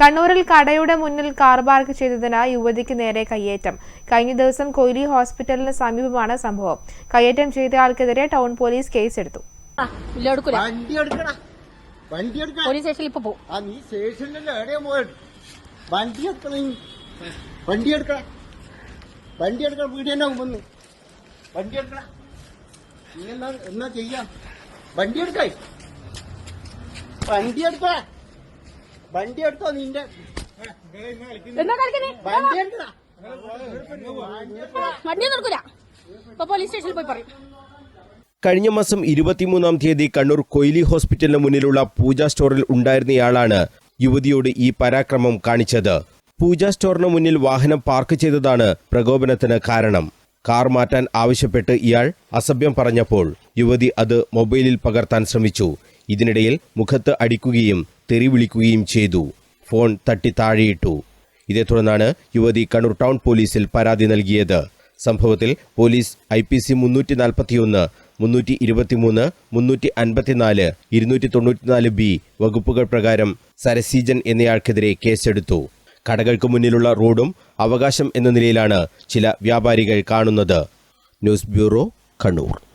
കണ്ണൂരിൽ കടയുടെ മുന്നിൽ കാർ പാർക്ക് ചെയ്തതിന് യുവതിക്ക് നേരെ കയ്യേറ്റം. കഴിഞ്ഞ ദിവസം കൊയിലി ഹോസ്പിറ്റലിന് സമീപമാണ് സംഭവം. കയ്യേറ്റം ചെയ്തയാൾക്കെതിരെ ടൗൺ പോലീസ് കേസെടുത്തു. എടുത്തു വണ്ടി എടുക്കടാ. വണ്ടി എടുക്കടാ പോലീസ് സ്റ്റേഷനിൽ ഇപ്പൊ പോകും വണ്ടി എടുക്കണ വണ്ടി എടുക്കടാ. വണ്ടി എടുക്കണ വീട് തന്നെ വന്ന് വണ്ടി എടുക്കടാ. നീ എന്നാ എന്നാ ചെയ്യാം? വണ്ടി എടുക്കേ വണ്ടി എടുക്കടാ വണ്ടി എടുത്തോ നിന്റെ? എന്താ കളിക്കുന്നേ? വണ്ടി വണ്ടി നടക്കൂല ഇപ്പൊ പോലീസ് സ്റ്റേഷനിൽ പോയി പറയും. കഴിഞ്ഞ മാസം ഇരുപത്തിമൂന്നാം തീയതി കണ്ണൂർ കൊയിലി ഹോസ്പിറ്റലിന് മുന്നിലുള്ള പൂജ സ്റ്റോറിൽ ഉണ്ടായിരുന്നയാളാണ് യുവതിയോട് ഈ പരാക്രമം കാണിച്ചത്. പൂജ സ്റ്റോറിന് മുന്നിൽ വാഹനം പാർക്ക് ചെയ്തതാണ് പ്രകോപനത്തിന് കാരണം. കാർ മാറ്റാൻ ആവശ്യപ്പെട്ട് ഇയാൾ അസഭ്യം പറഞ്ഞപ്പോൾ യുവതി അത് മൊബൈലിൽ പകർത്താൻ ശ്രമിച്ചു. ഇതിനിടയിൽ മുഖത്ത് അടിക്കുകയും തെറി വിളിക്കുകയും ചെയ്തു. ഫോൺ തട്ടി താഴെയിട്ടു. ഇതേ തുടർന്നാണ് യുവതി കണ്ണൂർ ടൗൺ പോലീസിൽ പരാതി നൽകിയത്. സംഭവത്തിൽ പോലീസ് ഐ പി സി മുന്നൂറ്റി നാൽപ്പത്തിയൊന്ന് മുന്നൂറ്റി ഇരുപത്തിമൂന്ന് മുന്നൂറ്റി അൻപത്തിനാല് ഇരുന്നൂറ്റി തൊണ്ണൂറ്റിനാല് ബി വകുപ്പുകൾ പ്രകാരം സരസീജൻ എന്നയാൾക്കെതിരെ കേസെടുത്തു. കടകൾക്ക് മുന്നിലുള്ള റോഡും അവകാശം എന്ന നിലയിലാണ് ചില വ്യാപാരികൾ കാണുന്നത്. News bureau Kannur.